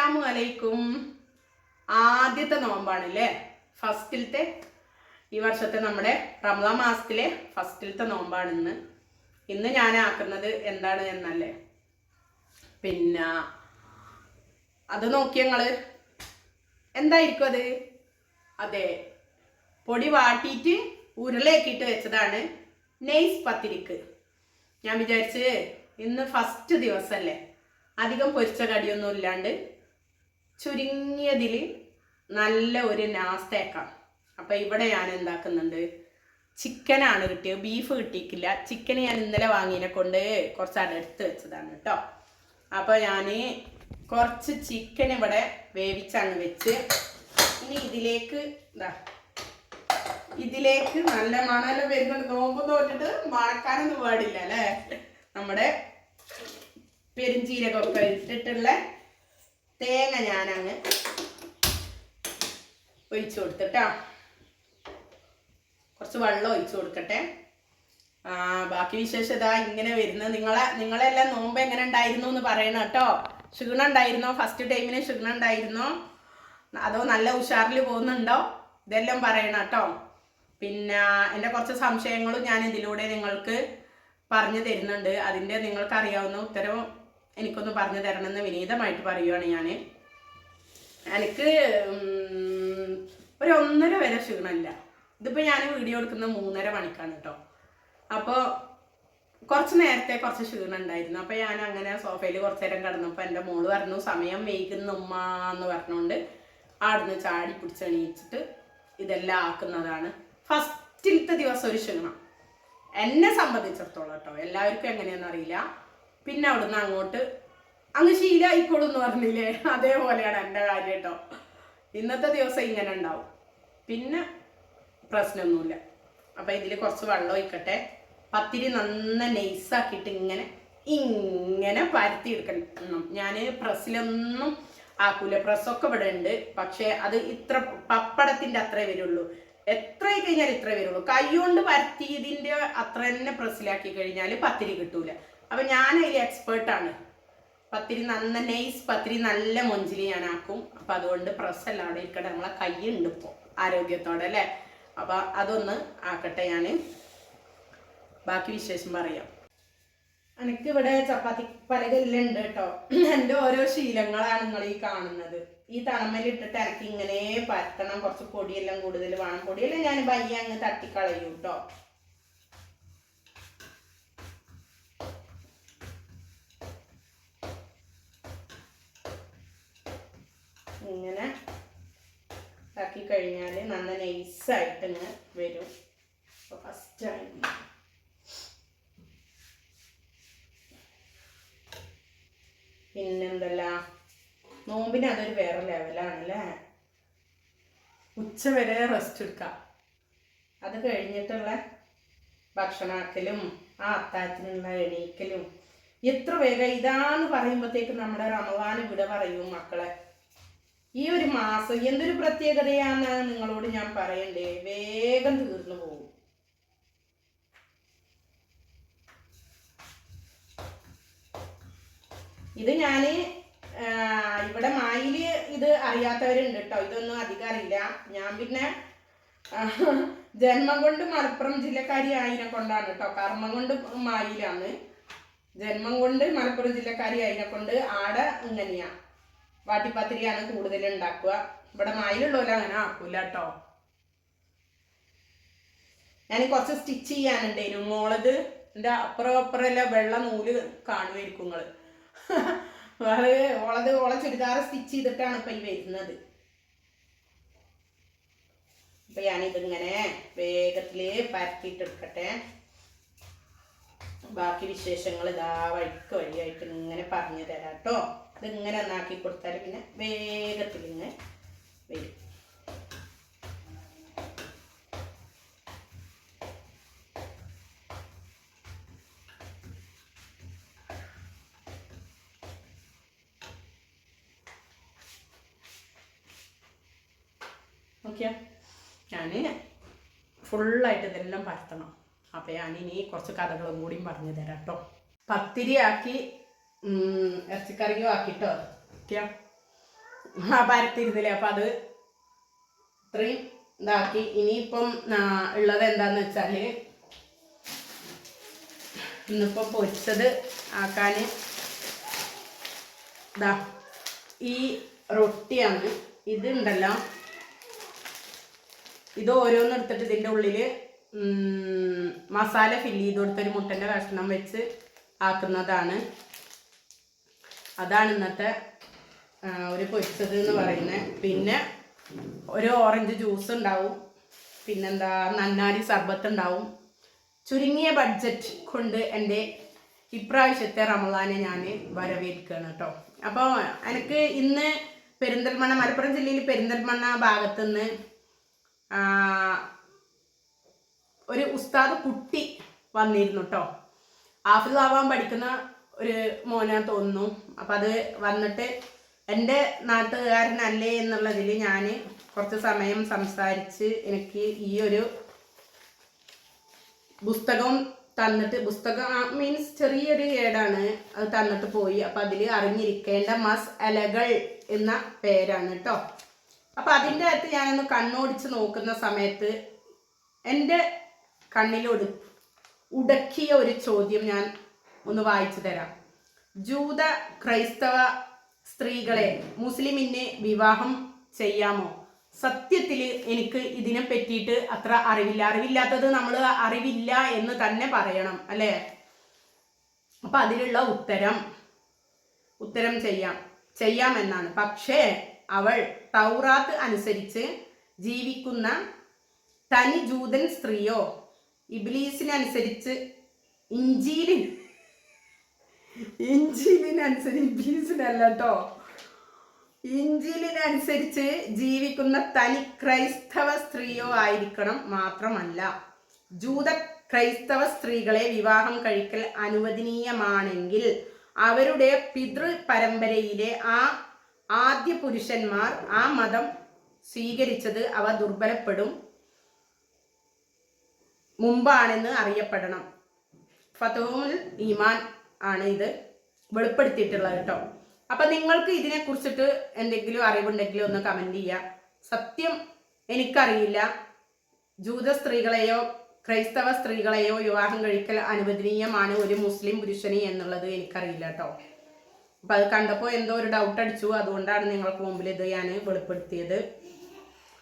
അസ്സലാമു അലൈക്കും. ആദ്യത്തെ നോമ്പാണല്ലേ? ഫസ്റ്റിലത്തെ ഈ വർഷത്തെ നമ്മുടെ റംസാൻ മാസത്തിലെ ഫസ്റ്റിലത്തെ നോമ്പാണ് ഇന്ന്. ഇന്ന് ഞാൻ ആക്കുന്നത് എന്താണ് എന്നല്ലേ? പിന്നെ അത് നോക്കിയ ഞങ്ങൾ എന്തായിരിക്കും അത്? അതെ പൊടി വാട്ടിയിട്ട് ഉരുളയാക്കിയിട്ട് വെച്ചതാണ് നെയ്സ് പത്തിരിക്ക്. ഞാൻ വിചാരിച്ച് ഇന്ന് ഫസ്റ്റ് ദിവസമല്ലേ അധികം പൊരിച്ച കടിയൊന്നും ഇല്ലാണ്ട് ചുരുങ്ങിയതിൽ നല്ല ഒരു നാസ്തേക്കാം. അപ്പം ഇവിടെ ഞാൻ എന്താക്കുന്നുണ്ട്? ചിക്കനാണ് കിട്ടിയത്. ബീഫ് കിട്ടിയിട്ടില്ല. ചിക്കൻ ഞാൻ ഇന്നലെ വാങ്ങിയതിനെ കൊണ്ട് കുറച്ച് അടുത്ത് വെച്ചതാണ് കേട്ടോ. അപ്പോൾ ഞാൻ കുറച്ച് ചിക്കൻ ഇവിടെ വേവിച്ചങ്ങ് വെച്ച് ഇനി ഇതിലേക്ക് ഇതാ ഇതിലേക്ക് നല്ല മണല വരുന്നുണ്ട്. നോമ്പ് തോറ്റിട്ട് മണക്കാനൊന്നും പാടില്ല അല്ലേ? നമ്മുടെ പെരുംജീരകമൊക്കെ ഇട്ടിട്ടുള്ള തേങ്ങ ഞാനങ്ങ് ഒഴിച്ചു കൊടുത്തിട്ടാ. കുറച്ച് വെള്ളം ഒഴിച്ചു കൊടുക്കട്ടെ. ആ ബാക്കി വിശേഷം ഇതാ ഇങ്ങനെ വരുന്നത് നിങ്ങളെ നിങ്ങളെല്ലാം നോമ്പ് എങ്ങനെ ഉണ്ടായിരുന്നു എന്ന് പറയണം കേട്ടോ. ക്ഷീണം ഉണ്ടായിരുന്നോ? ഫസ്റ്റ് ടൈമിന് ക്ഷീണം ഉണ്ടായിരുന്നോ? അതോ നല്ല ഉഷാറിൽ പോകുന്നുണ്ടോ? ഇതെല്ലാം പറയണം കേട്ടോ. പിന്നെ എന്റെ കുറച്ച് സംശയങ്ങളും ഞാൻ ഇതിലൂടെ നിങ്ങൾക്ക് പറഞ്ഞു തരുന്നുണ്ട്. അതിന്റെ നിങ്ങൾക്ക് അറിയാവുന്ന ഉത്തരവും എനിക്കൊന്ന് പറഞ്ഞു തരണമെന്ന് വിനീതമായിട്ട് പറയുവാണ് ഞാൻ എനിക്ക് ഒരു ഒന്നര വരെ ക്ഷീണമില്ല. ഇതിപ്പോൾ ഞാൻ വീഡിയോ എടുക്കുന്ന മൂന്നര മണിക്കാണ് കേട്ടോ അപ്പോൾ കുറച്ച് നേരത്തെ കുറച്ച് ക്ഷീണം ഉണ്ടായിരുന്നു. അപ്പോൾ ഞാൻ അങ്ങനെ സോഫയിൽ കുറച്ച് നേരം കിടന്നപ്പോൾ എന്റെ മോൾ പറഞ്ഞു സമയം വൈകുന്നു ഉമ്മ എന്ന് പറഞ്ഞുകൊണ്ട് ആടുന്ന് ചാടി പിടിച്ചെണീച്ചിട്ട് ഇതെല്ലാം ആക്കുന്നതാണ് ഫസ്റ്റിലത്തെ ദിവസം ഒരു ക്ഷീണം. എന്നെ സംബന്ധിച്ചിടത്തോളം കേട്ടോ എല്ലാവർക്കും എങ്ങനെയാണെന്ന് അറിയില്ല. പിന്നെ അവിടുന്ന് അങ്ങോട്ട്. അങ്ങ് ശീലമായിക്കോളും എന്ന് പറഞ്ഞില്ലേ? അതേപോലെയാണ് എന്റെ കാര്യം കേട്ടോ ഇന്നത്തെ ദിവസം ഇങ്ങനെ ഉണ്ടാവും. പിന്നെ പ്രശ്നമൊന്നുമില്ല. അപ്പം ഇതിൽ കുറച്ച് വെള്ളം ഒഴിക്കട്ടെ. പത്തിരി നന്ന നൈസാക്കിയിട്ട് ഇങ്ങനെ ഇങ്ങനെ പരത്തി എടുക്കണം ഞാൻ പ്രസ്സിലൊന്നും ആക്കൂല. പ്രസ്സൊക്കെ ഇവിടെ ഉണ്ട്. പക്ഷേ അത് ഇത്ര പപ്പടത്തിന്റെ അത്രേ വരുള്ളൂ. എത്ര കഴിഞ്ഞാൽ ഇത്ര വരുള്ളൂ. കൈ കൊണ്ട് പരത്തിയതിന്റെ അത്ര തന്നെ പ്രസ്സിലാക്കി കഴിഞ്ഞാൽ പത്തിരി കിട്ടൂല. അപ്പം ഞാൻ അതിൽ എക്സ്പേർട്ടാണ് പത്തിരി നന്ന നൈസ് പത്തിരി നല്ല മൊഞ്ചിൽ ഞാൻ ആക്കും. അപ്പം അതുകൊണ്ട് പ്രസ് എല്ലാം അവിടെ ഇരിക്കട്ടെ. നമ്മളെ കൈ ഉണ്ട് ഇപ്പോൾ ആരോഗ്യത്തോടെ അല്ലേ? അപ്പം അതൊന്ന് ആക്കട്ടെ ഞാൻ ബാക്കി വിശേഷം പറയാം. എനിക്ക് ഇവിടെ ചപ്പാത്തി പലകല്ലുണ്ട് കേട്ടോ. എന്റെ ഓരോ ശീലങ്ങളാണ് നിങ്ങൾ ഈ കാണുന്നത്. ഈ തണമലിട്ടിട്ട് എനിക്ക് ഇങ്ങനെ പരത്തണം. കുറച്ച് പൊടിയെല്ലാം കൂടുതൽ വേണം. പൊടിയെല്ലാം ഞാൻ പയ്യെ അങ്ങ് തട്ടിക്കളയും കേട്ടോ. ഇങ്ങനെ ആക്കി കഴിഞ്ഞാൽ നല്ല നൈസായിട്ട് ഇങ്ങനെ വരും. അപ്പോൾ ഫസ്റ്റ് പിന്നെന്തല്ല? നോമ്പിന് അതൊരു വേറെ ലെവലാണല്ലേ ഉച്ച വരെ റെസ്റ്റ് എടുക്കാം. അത് കഴിഞ്ഞിട്ടുള്ള ഭക്ഷണാക്കലും ആ അത്താഴത്തിനുള്ള എണീക്കലും. എത്ര വേഗം ഇതാന്ന് പറയുമ്പോഴത്തേക്ക് നമ്മുടെ റമവാൻ ഇവിടെ പറയും മക്കളെ. ഈ ഒരു മാസം എന്തൊരു പ്രത്യേകതയാണെന്ന് നിങ്ങളോട് ഞാൻ പറയണ്ടേ? വേഗം തീർന്നു പോകും. ഇത് ഞാൻ ഇവിടെ മായിൽ ഇത് അറിയാത്തവരുണ്ട് കേട്ടോ ഇതൊന്നും അധികം ഞാൻ പിന്നെ ജന്മം കൊണ്ട് മലപ്പുറം ജില്ലക്കാരി ആയിനെ കൊണ്ടാണ് കേട്ടോ കർമ്മം കൊണ്ട് മായിലാണ്. ജന്മം കൊണ്ട് മലപ്പുറം ജില്ലക്കാരി ആയിനെ കൊണ്ട് ആടെ ഇങ്ങനെയാ. വാട്ടിപ്പത്തിരിയാണ് കൂടുതൽ ഉണ്ടാക്കുക. ഇവിടെ മായിലുള്ളവരെ അങ്ങനെ ആക്കൂല കേട്ടോ. ഞാൻ കുറച്ച് സ്റ്റിച്ച് ചെയ്യാനുണ്ടേനു മോളത് എന്റെ അപ്പുറം അപ്പുറം വെള്ള നൂൽ കാണുമായിരിക്കും നിങ്ങൾ വളരെ ഓളത് ഓളെ ചുരിദാർ സ്റ്റിച്ച് ചെയ്തിട്ടാണ് ഇപ്പം ഈ വരുന്നത്. അപ്പം ഞാനിതിങ്ങനെ വേഗത്തിൽ പരത്തിയിട്ടെടുക്കട്ടെ. ബാക്കി വിശേഷങ്ങൾ ഇതാ വഴിക്ക് വഴിയായിട്ട് ഇങ്ങനെ പറഞ്ഞു തരാം കേട്ടോ. ഇതിങ്ങനെ ഒന്നാക്കി കൊടുത്താൽ പിന്നെ വേഗത്തിൽ ഇങ്ങനെ വരും. ഞാൻ ഫുള്ളായിട്ട് ഇതെല്ലാം പരത്തണം. അപ്പം ഞാനിനി കുറച്ച് കഥകളും കൂടിയും പറഞ്ഞു തരാം കേട്ടോ പത്തിരി ആക്കി ഉം, ഇറച്ചിക്കറിയും ആക്കിട്ടോ? ആ പരത്തിരുന്നില്ലേ അപ്പം അത് ഇത്രയും ഇതാക്കി. ഇനിയിപ്പം ഉള്ളത് എന്താന്ന് വെച്ചാൽ ഇന്നിപ്പം പൊരിച്ചത് ആക്കാൻ ഇതാ ഈ റൊട്ടിയാണ്. ഇത് ഉണ്ടല്ലോ ഇത് ഓരോന്ന് എടുത്തിട്ട് ഇതിന്റെ ഉള്ളിൽ മസാല ഫില്ല് ചെയ്ത് കൊടുത്തൊരു മുട്ടന്റെ കഷ്ണം വെച്ച് ആക്കുന്നതാണ്. അതാണ് ഇന്നത്തെ ഒരു പൊരിച്ചത് എന്ന് പറയുന്നത് പിന്നെ ഒരു ഓറഞ്ച് ജ്യൂസ് ഉണ്ടാവും. പിന്നെന്താ നന്നാരി സർബത്ത് ഉണ്ടാവും. ചുരുങ്ങിയ ബഡ്ജറ്റ് കൊണ്ട് എന്റെ ഇപ്രാവശ്യത്തെ റമദാനെ ഞാൻ വരവേൽക്കുകയാണ് കേട്ടോ. അപ്പോൾ എനിക്ക് ഇന്ന് പെരിന്തൽമണ്ണ മലപ്പുറം ജില്ലയിൽ പെരിന്തൽമണ്ണ ഭാഗത്തുനിന്ന് ഒരു ഉസ്താദ് കുട്ടി വന്നിരുന്നു കേട്ടോ. ആഫിലാവാൻ പഠിക്കുന്ന ഒരു മോനാ തോന്നുന്നു. അപ്പം അത് വന്നിട്ട് എന്റെ നാട്ടുകാരനല്ലേ എന്നുള്ളതിൽ ഞാൻ കുറച്ച് സമയം സംസാരിച്ച് എനിക്ക് ഈ ഒരു പുസ്തകം തന്നിട്ട് പുസ്തകം മീൻസ് ചെറിയൊരു ഏടാണ് അത് തന്നിട്ട് പോയി. അപ്പം അതിൽ അറിഞ്ഞിരിക്കേണ്ട മസ് അലകൾ എന്ന പേരാണ് കേട്ടോ അപ്പം അതിന്റെ അകത്ത് ഞാനൊന്ന് കണ്ണോടിച്ച് നോക്കുന്ന സമയത്ത് എന്റെ കണ്ണിലൊടു ഉടക്കിയ ഒരു ചോദ്യം ഞാൻ ഒന്ന് വായിച്ചു തരാം. ജൂത ക്രൈസ്തവ സ്ത്രീകളെ മുസ്ലിമിനെ വിവാഹം ചെയ്യാമോ? സത്യത്തിൽ എനിക്ക് ഇതിനെ പറ്റിയിട്ട് അത്ര അറിവില്ല. അറിവില്ലാത്തത് നമ്മൾ അറിവില്ല എന്ന് തന്നെ പറയണം അല്ലേ? അപ്പൊ അതിലുള്ള ഉത്തരം ഉത്തരം ചെയ്യാം. ചെയ്യാമെന്നാണ് പക്ഷേ അവൾ തൗറാത്ത് അനുസരിച്ച് ജീവിക്കുന്ന തനി ജൂതൻ സ്ത്രീയോ ഇബ്ലീസിനനുസരിച്ച് ഇഞ്ചിയിലിൻ ഇഞ്ചിലിനനുസരിച്ച് ബീസിനല്ല കേട്ടോ ഇഞ്ചിലിനനുസരിച്ച് ജീവിക്കുന്ന തനി ക്രൈസ്തവ സ്ത്രീയോ ആയിരിക്കണം മാത്രമല്ല. ജൂത ക്രൈസ്തവ സ്ത്രീകളെ വിവാഹം കഴിക്കൽ അനുവദനീയമാണെങ്കിൽ അവരുടെ പിതൃ പരമ്പരയിലെ ആ ആദ്യ പുരുഷന്മാർ ആ മതം സ്വീകരിച്ചത് അവ ദുർബലപ്പെടും. മുമ്പാണെന്ന് അറിയപ്പെടണം. ഫതോൽ ഈമാൻ ആണ് ഇത് വെളിപ്പെടുത്തിയിട്ടുള്ളത് കേട്ടോ. അപ്പൊ നിങ്ങൾക്ക് ഇതിനെ കുറിച്ചിട്ട് എന്തെങ്കിലും അറിവുണ്ടെങ്കിൽ ഒന്ന് കമന്റ് ചെയ്യുക സത്യം എനിക്കറിയില്ല. ജൂത സ്ത്രീകളെയോ ക്രൈസ്തവ സ്ത്രീകളെയോ വിവാഹം കഴിക്കൽ അനുവദനീയമാണ് ഒരു മുസ്ലിം പുരുഷന് എന്നുള്ളത് എനിക്കറിയില്ല കേട്ടോ. അപ്പൊ അത് കണ്ടപ്പോൾ എന്തോ ഒരു ഡൗട്ട് അടിച്ചു. അതുകൊണ്ടാണ് നിങ്ങൾക്ക് മുമ്പിൽ ഇത് ഞാൻ വെളിപ്പെടുത്തിയത്.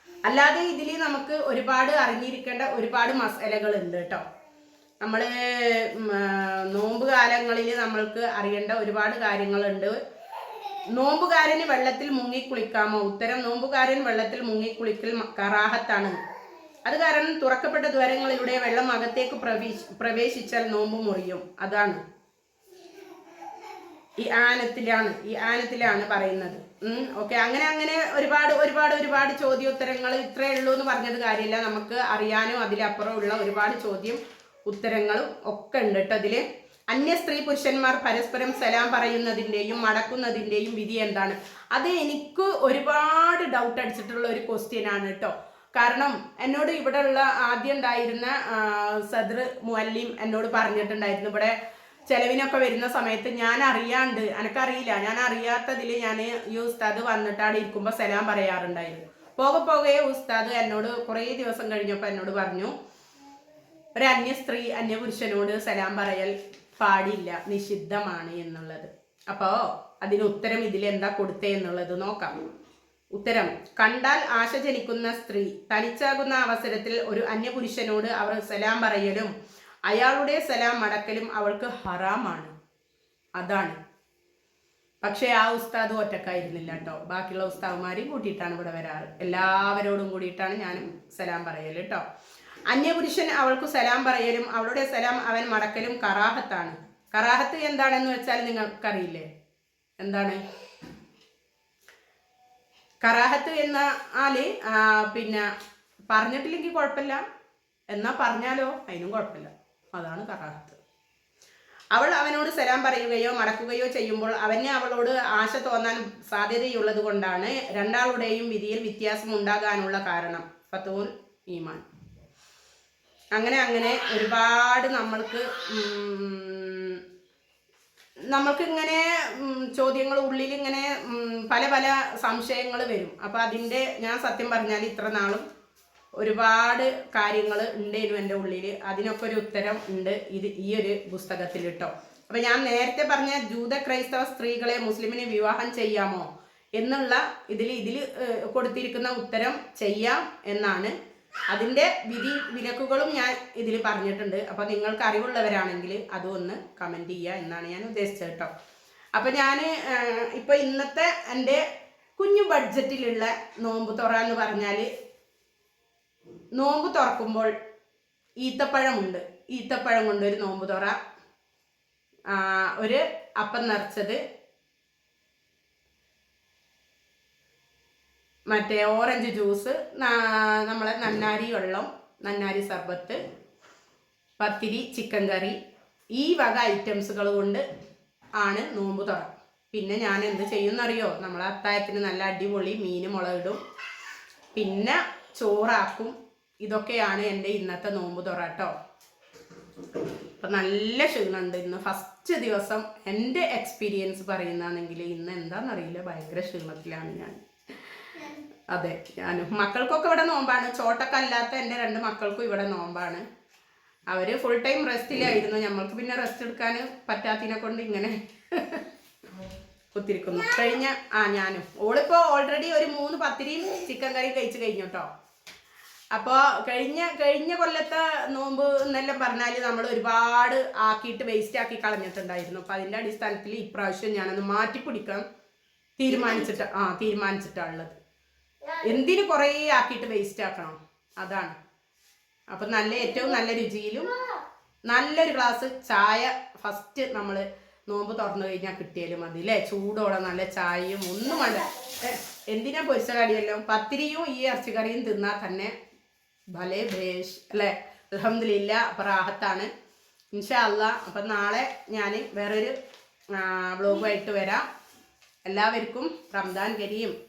അല്ലാതെ ഇതിൽ നമുക്ക് ഒരുപാട് അറിഞ്ഞിരിക്കേണ്ട ഒരുപാട് മസലകൾ ഉണ്ട് കേട്ടോ. നമ്മൾ നോമ്പ് കാലങ്ങളിൽ നമ്മൾക്ക് അറിയേണ്ട ഒരുപാട് കാര്യങ്ങളുണ്ട്. നോമ്പുകാരന് വെള്ളത്തിൽ മുങ്ങി കുളിക്കാമോ? ഉത്തരം നോമ്പുകാരൻ വെള്ളത്തിൽ മുങ്ങി കുളിക്കൽ കറാഹത്താണ്. അത് കാരണം തുറക്കപ്പെട്ട ദ്വാരങ്ങളിലൂടെ വെള്ളം അകത്തേക്ക് പ്രവേശി പ്രവേശിച്ചാൽ നോമ്പ് മുറിയും. അതാണ്. ഈ ആനത്തിലാണ് ഈ ആനത്തിലാണ് പറയുന്നത്. ഓക്കെ. അങ്ങനെ അങ്ങനെ ഒരുപാട് ഒരുപാട് ഒരുപാട് ചോദ്യോത്തരങ്ങൾ ഇത്രയേ ഉള്ളൂ എന്ന് പറഞ്ഞത് കാര്യമില്ല നമുക്ക് അറിയാനും അതിലപ്പുറമുള്ള ഒരുപാട് ചോദ്യം ഉത്തരങ്ങളും ഒക്കെ ഉണ്ട് കേട്ടോ അതിൽ അന്യ സ്ത്രീ പുരുഷന്മാർ പരസ്പരം സലാം പറയുന്നതിന്റെയും മടക്കുന്നതിന്റെയും വിധി എന്താണ്? അത് എനിക്ക് ഒരുപാട് ഡൗട്ട് അടിച്ചിട്ടുള്ള ഒരു ക്വസ്റ്റ്യൻ ആണ് കേട്ടോ കാരണം എന്നോട് ഇവിടെ ഉള്ള ആദ്യം ഉണ്ടായിരുന്ന സദർ മുഅല്ലിം എന്നോട് പറഞ്ഞിട്ടുണ്ടായിരുന്നു. ഇവിടെ ചെലവിനൊക്കെ വരുന്ന സമയത്ത് ഞാൻ അറിയാണ്ട് എനക്കറിയില്ല ഞാൻ അറിയാത്തതിൽ ഞാൻ ഈ ഉസ്താദ് വന്നിട്ടാണ് ഇരിക്കുമ്പോൾ സലാം പറയാറുണ്ടായിരുന്നു പോകെ പോകെ ഉസ്താദ് എന്നോട് കുറേ ദിവസം കഴിഞ്ഞപ്പോൾ എന്നോട് പറഞ്ഞു ഒരു അന്യ സ്ത്രീ അന്യ പുരുഷനോട് സലാം പറയൽ പാടില്ല നിഷിദ്ധമാണ് എന്നുള്ളത്. അപ്പോ അതിന് ഉത്തരം ഇതിൽ എന്താ കൊടുത്തേ എന്നുള്ളത് നോക്കാം. ഉത്തരം കണ്ടാൽ ആശ ജനിക്കുന്ന സ്ത്രീ തനിച്ചാകുന്ന അവസരത്തിൽ ഒരു അന്യ പുരുഷനോട് അവർ സലാം പറയലും അയാളുടെ സലാം മടക്കലും അവൾക്ക് ഹറാമാണ്. അതാണ്. പക്ഷേ ആ ഉസ്താദ് ഒറ്റക്കായിരുന്നില്ല കേട്ടോ. ബാക്കിയുള്ള ഉസ്താവുമാരെയും കൂട്ടിയിട്ടാണ് ഇവിടെ വരാറ്. എല്ലാവരോടും കൂടിയിട്ടാണ് ഞാനും സലാം പറയൽ കേട്ടോ. അന്യപുരുഷൻ അവൾക്ക് സലാം പറയലും അവളുടെ സലാം അവൻ മടക്കലും കറാഹത്താണ്. കറാഹത്ത് എന്താണെന്ന് വെച്ചാൽ നിങ്ങൾക്കറിയില്ലേ? എന്താണ്? കറാഹത്ത് എന്ന ആൽ പിന്നെ പറഞ്ഞിട്ടില്ലെങ്കിൽ കുഴപ്പമില്ല. എന്നാ പറഞ്ഞാലോ അതിനും കുഴപ്പമില്ല. അതാണ് കറാഹത്ത്. അവൾ അവനോട് സലാം പറയുകയോ മടക്കുകയോ ചെയ്യുമ്പോൾ അവന് അവളോട് ആശ തോന്നാൻ സാധ്യതയുള്ളത് കൊണ്ടാണ് രണ്ടാളുടെയും വിധിയിൽ വ്യത്യാസം ഉണ്ടാകാനുള്ള കാരണം. ഫത്തോൽ ഈമാൻ. അങ്ങനെ അങ്ങനെ ഒരുപാട് നമ്മൾക്ക് നമ്മൾക്ക് ഇങ്ങനെ ചോദ്യങ്ങൾ ഉള്ളിൽ ഇങ്ങനെ പല പല സംശയങ്ങൾ വരും. അപ്പം അതിന്റെ ഞാൻ സത്യം പറഞ്ഞാൽ ഇത്ര നാളും ഒരുപാട് കാര്യങ്ങൾ ഉണ്ടേനു എന്റെ ഉള്ളിൽ. അതിനൊക്കെ ഒരു ഉത്തരം ഉണ്ട് ഇത് ഈ ഒരു പുസ്തകത്തിൽ കേട്ടോ അപ്പം ഞാൻ നേരത്തെ പറഞ്ഞ ജൂത ക്രൈസ്തവ സ്ത്രീകളെ മുസ്ലിമിനെ വിവാഹം ചെയ്യാമോ എന്നുള്ള ഇതിൽ ഇതിൽ കൊടുത്തിരിക്കുന്ന ഉത്തരം ചെയ്യാം എന്നാണ് അതിന്റെ വിധി വിലക്കുകളും ഞാൻ ഇതിൽ പറഞ്ഞിട്ടുണ്ട്. അപ്പോൾ നിങ്ങൾക്ക് അറിവുള്ളവരാണെങ്കിൽ അതൊന്ന് കമന്റ് ചെയ്യുക എന്നാണ് ഞാൻ ഉദ്ദേശിച്ചത് കേട്ടോ അപ്പോൾ ഞാൻ ഇപ്പോൾ ഇന്നത്തെ എന്റെ കുഞ്ഞു ബഡ്ജറ്റിലുള്ള നോമ്പ് തുറ എന്ന് പറഞ്ഞാൽ നോമ്പ് തുറക്കുമ്പോൾ ഈത്തപ്പഴമുണ്ട് ഈത്തപ്പഴം കൊണ്ടൊരു നോമ്പ് തുറ ഒരു അപ്പം നിറച്ചത് മറ്റേ ഓറഞ്ച് ജ്യൂസ് നമ്മളെ നന്നാരി വെള്ളം നന്നാരി സർബത്ത് പത്തിരി ചിക്കൻ കറി ഈ വക ഐറ്റംസുകൾ കൊണ്ട് ആണ് നോമ്പ് തുറ പിന്നെ ഞാൻ എന്ത് ചെയ്യുമെന്നറിയോ നമ്മളെ അത്തായത്തിന് നല്ല അടിപൊളി മീൻ മുളകിടും. പിന്നെ ചോറാക്കും. ഇതൊക്കെയാണ് എന്റെ ഇന്നത്തെ നോമ്പ് തുറ കേട്ടോ അപ്പം നല്ല ക്ഷീണമുണ്ട് ഇന്ന്. ഫസ്റ്റ് ദിവസം എന്റെ എക്സ്പീരിയൻസ് പറയുന്നതാണെങ്കിൽ ഇന്ന് എന്താണെന്നറിയില്ല. ഭയങ്കര ക്ഷീണത്തിലാണ് ഞാൻ. അതെ ഞാനും. മക്കൾക്കൊക്കെ ഇവിടെ നോമ്പാണ്. ചോട്ടൊക്കെ അല്ലാത്ത എന്റെ രണ്ട് മക്കൾക്കും ഇവിടെ നോമ്പാണ്. അവർ ഫുൾ ടൈം റെസ്റ്റിലായിരുന്നു ഞമ്മൾക്ക് പിന്നെ റെസ്റ്റ് എടുക്കാൻ പറ്റാത്തതിനെ കൊണ്ട് ഇങ്ങനെ കുത്തിരിക്കുന്നു. കഴിഞ്ഞ ആ ഞാനും. ഓളിപ്പോൾ ഓൾറെഡി ഒരു മൂന്ന് പത്തിരിയും ചിക്കൻ കറി കഴിച്ച് കഴിഞ്ഞു കേട്ടോ അപ്പോൾ കഴിഞ്ഞ കഴിഞ്ഞ കൊല്ലത്തെ നോമ്പ് എന്നെല്ലാം പറഞ്ഞാൽ നമ്മൾ ഒരുപാട് ആക്കിയിട്ട് വേസ്റ്റ് ആക്കി കളഞ്ഞിട്ടുണ്ടായിരുന്നു. അപ്പോൾ അതിന്റെ അടിസ്ഥാനത്തിൽ ഇപ്രാവശ്യം ഞാനൊന്ന് മാറ്റിപ്പിടിക്കാൻ തീരുമാനിച്ചിട്ട് ആ തീരുമാനിച്ചിട്ടാണുള്ളത് എന്തിനു കുറേ ആക്കിയിട്ട് വേസ്റ്റ് ആക്കണം? അതാണ്. അപ്പം നല്ല ഏറ്റവും നല്ല രുചിയിലും നല്ലൊരു ഗ്ലാസ് ചായ ഫസ്റ്റ് നമ്മൾ നോമ്പ് തുറന്നു കഴിഞ്ഞാൽ കിട്ടിയാലും മതി അല്ലേ ചൂടോടെ നല്ല ചായയും ഒന്നും വേണ്ട. എന്തിനാ പൊരിച്ച കടിയല്ലോ? പത്തിരിയും ഈ ഇറച്ചിക്കറിയും തിന്നാൽ തന്നെ ഭലേ ഭേഷ് അല്ലേ? അലഹമില്ല അപ്പം റാഹത്താണ്. ഇൻഷാ അല്ല അപ്പം നാളെ ഞാൻ വേറൊരു ബ്ലോഗുമായിട്ട് വരാം. എല്ലാവർക്കും റംദാൻ കരീം.